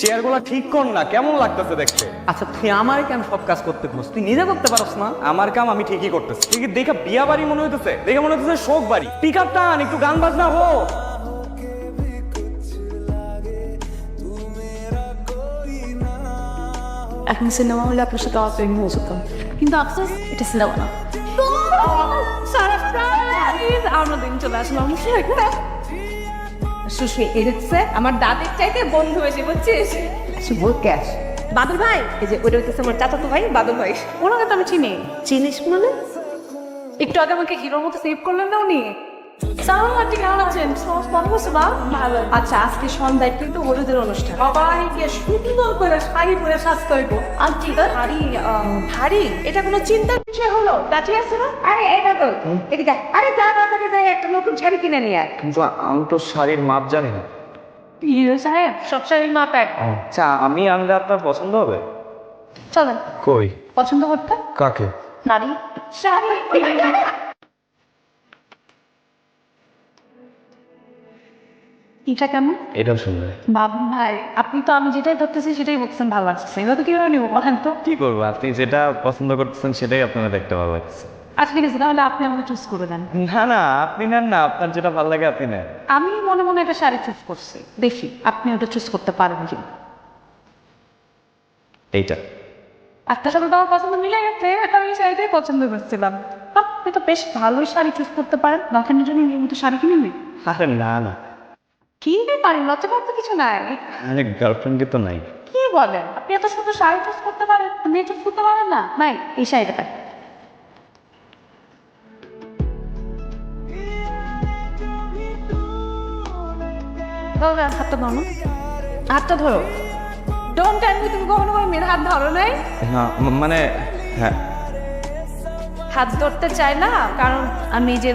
চেয়ারগুলো ঠিক কর না কেমন লাগতেছে দেখতে? আচ্ছা তুই আমার কেন সব কাজ করতে খোঁজ তুই নিজে করতে পারস না? আমার কাম আমি ঠিকই করতেছি। ঠিক দেখে বিয়া বাড়ি মনে হইতেছে? দেখে মনে হইতেছে শোক বাড়ি। পিক আপ টান একটু গান বাজনা হোক এখন সিনেমা হলে আপনার সাথে অপেন হয়ে যেতাম। কিন্তু আফসোস এটা সিনেমা না। আমরা দিন চলে আসলাম। সুশ্রী দেখছে আমার দাদের চাইতে বন্ধু হয়েছে বুঝছিস? শুভ ক্যাশ বাদল ভাই? এই যে ওটা হচ্ছে আমার চাচাতো ভাই বাদল ভাই। ওনাকে তো আমি চিনি। চিনিস মানে? একটু আগে আমাকে হিরোর মতো সেভ করলেন না উনি? আন্টি কেমন আছেন ভালো আছে বা ভালো। আচ্ছা আজকে সন্ধ্যায় কিন্তু হলুদের অনুষ্ঠান। সবাইকে সুন্দর করে শাড়ি পরে সাজতে হইব। আন্টি ভারী আহ, এটা কোনো চিন্তার বিষয় হলো? দাঁড়িয়ে আছে না? আরে এটা তো। এদিকে আরে যা বাজারে যাই একটা নতুন শাড়ি কিনে নিয়ে আয়। কিন্তু আমি তো শাড়ির মাপ জানি না। সাহেব সব শাড়ির মাপ এক। আচ্ছা আমি আনলে আপনার পছন্দ হবে? চলেন। কই? পছন্দ করতে কাকে? নারী। শাড়ি এটা কেমন? এটা শুনলে বাবু ভাই আপনি তো আমি যেটাই ধরতেছি সেটাই বলছেন ভালো লাগছে এবার তো কীভাবে নিবো বলেন তো? কি করব? আপনি যেটা পছন্দ করতেছেন সেটাই আপনারা দেখতে ভালো লাগছে আচ্ছা ঠিক আছে তাহলে আপনি আমাকে চুজ করে দেন। না না আপনি নেন না আপনার যেটা ভালো লাগে আপনি নেন। আমি মনে মনে একটা শাড়ি চুজ করছি। দেখি আপনি ওটা চুজ করতে পারেন কি এইটা। আপনার সাথে তো আমার পছন্দ মিলে গেছে। আমি শাড়িটাই পছন্দ করছিলাম। আপনি তো বেশ ভালোই শাড়ি চুজ করতে পারেন। দোকানের জন্য নিয়মিত শাড়ি কিনে নিন আরে না না। কি পারেন লজ্জা পাওয়ার তো কিছু নাই? আরে তো নাই। কি বলেন? আপনি এত সুন্দর শাড়ি চুজ করতে পারেন মেয়ে চুজ করতে পারেন না? নাই এই শাড়িটা হাতটা ধরো হাতটা ধরো। ডোন্ট টেল মি তুমি কখনো কোনো মেয়ের হাত ধরো নাই? না মানে হ্যাঁ। হাত ধরতে চাই না কারণ আমি যে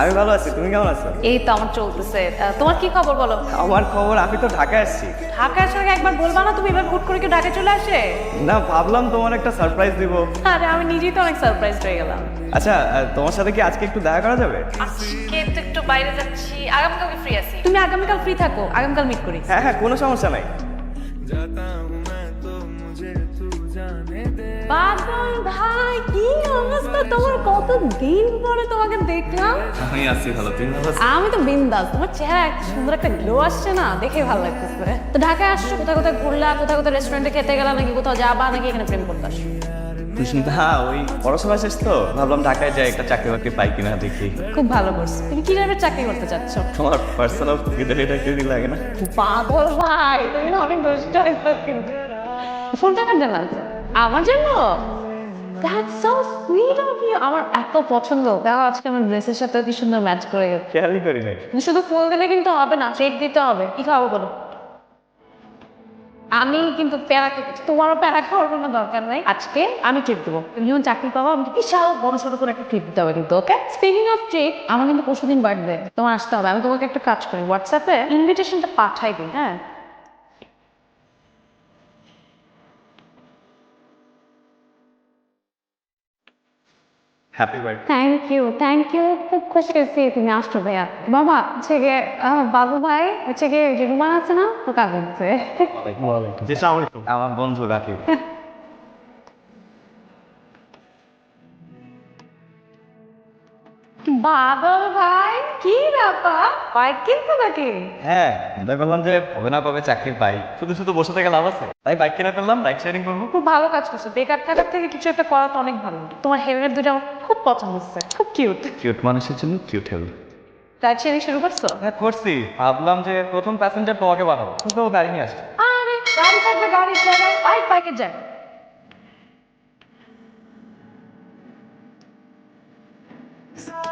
আমি ভালো আছি তুমি কেমন আছো? এই তো আমার চলতেছে। আহ, তোমার কি খবর বলো? আমার খবর আমি তো ঢাকায় আসছি। ঢাকা আসার আগে একবার বলবা না তুমি এবার হুট করে কি ঢাকা চলে আসে? না ভাবলাম তোমার একটা সারপ্রাইজ দিব। আরে আমি নিজেই তো অনেক সারপ্রাইজ হয়ে গেলাম। আচ্ছা আহ, তোমার সাথে কি আজকে একটু দেখা করা যাবে? আজকে তো একটু বাইরে যাচ্ছি। আগামীকালকে ফ্রি আছি। তুমি আগামীকাল ফ্রি থাকো আগামীকাল মিট করি। হ্যাঁ হ্যাঁ কোনো সমস্যা নাই। দিন পরে তোমাকে দেখলাম? আমি আছি ভালো তুই ভালো আমি তো বিন্দাস তোমার চেহারা একটা সুন্দর একটা গ্লো আসছে না? দেখে ভালো লাগতেছে। তো ঢাকায় আসছো কোথায় কোথায় ঘুরলা কোথায় কোথায় রেস্টুরেন্টে খেতে গেলা নাকি কোথাও যাবা নাকি এখানে প্রেম করতে আসছো? হ্যাঁ ওই পড়াশোনা শেষ তো ভাবলাম ঢাকায় যাই একটা চাকরি বাকরি পাই কিনা দেখি। খুব ভালো করছ। তুমি কি টাইপের চাকরি করতে চাচ্ছ? তোমার পার্সোনাল এটা কি লাগে না? পাগল ভাই তুমি না অনেক দুষ্ট হয়েছো কিন্তু ফোনটা জন্য আমার জন্য? That's so sweet of you. আমার এত পছন্দ। দেখো আজকে আমার ড্রেসের সাথে কি সুন্দর ম্যাচ করে গেছে খেয়ালই করি নাই শুধু ফুল দিলে কিন্তু হবে না ট্রিট দিতে হবে। কি খাব বলো? আমি কিন্তু প্যারা তোমারও প্যারা খাওয়ার কোনো দরকার নাই। আজকে আমি ট্রিট দেবো। যখন চাকরি পাবো আমি বিশাল বড় ছোট করে একটা ট্রিট দিতে হবে কিন্তু ওকে স্পিকিং অফ ট্রিট আমার কিন্তু পরশু দিন বার্থডে তোমার আসতে হবে। আমি তোমাকে একটা কাজ করি হোয়াটসঅ্যাপে ইনভিটেশনটা পাঠাই দিই হ্যাঁ? Happy birthday thank you thank you খুব খুশি হয়েছি তুমি আসছো ভাইয়া। বাবা হচ্ছে গিয়ে বাবু ভাই হচ্ছে গিয়ে রুমান আছে না তো কাজ হচ্ছে আমার বন্ধু রাখি বাদল ভাই কি ব্যাপার? বাইক কিনতে নাকি হ্যাঁ চিন্তা করলাম যে হবে না পাবে চাকরি পাই। শুধু শুধু বসে থেকে লাভ আছে। তাই বাইক কিনে ফেললাম বাইক শেয়ারিং করব। খুব ভালো কাজ করছ। বেকার থাকার থেকে কিছু একটা করা তো অনেক ভালো। তোমার হেলমেট দুটো আমার খুব পছন্দ হচ্ছে। খুব কিউট কিউট মানুষের জন্য কিউট হেলথ রাইড শেয়ারিং শুরু করছ? হ্যাঁ করছি। ভাবলাম যে প্রথম প্যাসেঞ্জার তোমাকে বানাবো। তো গাড়ি নিয়ে আসছে আরে গাড়ি থাকবে গাড়ির জায়গায় বাইক বাইকের জায়গায়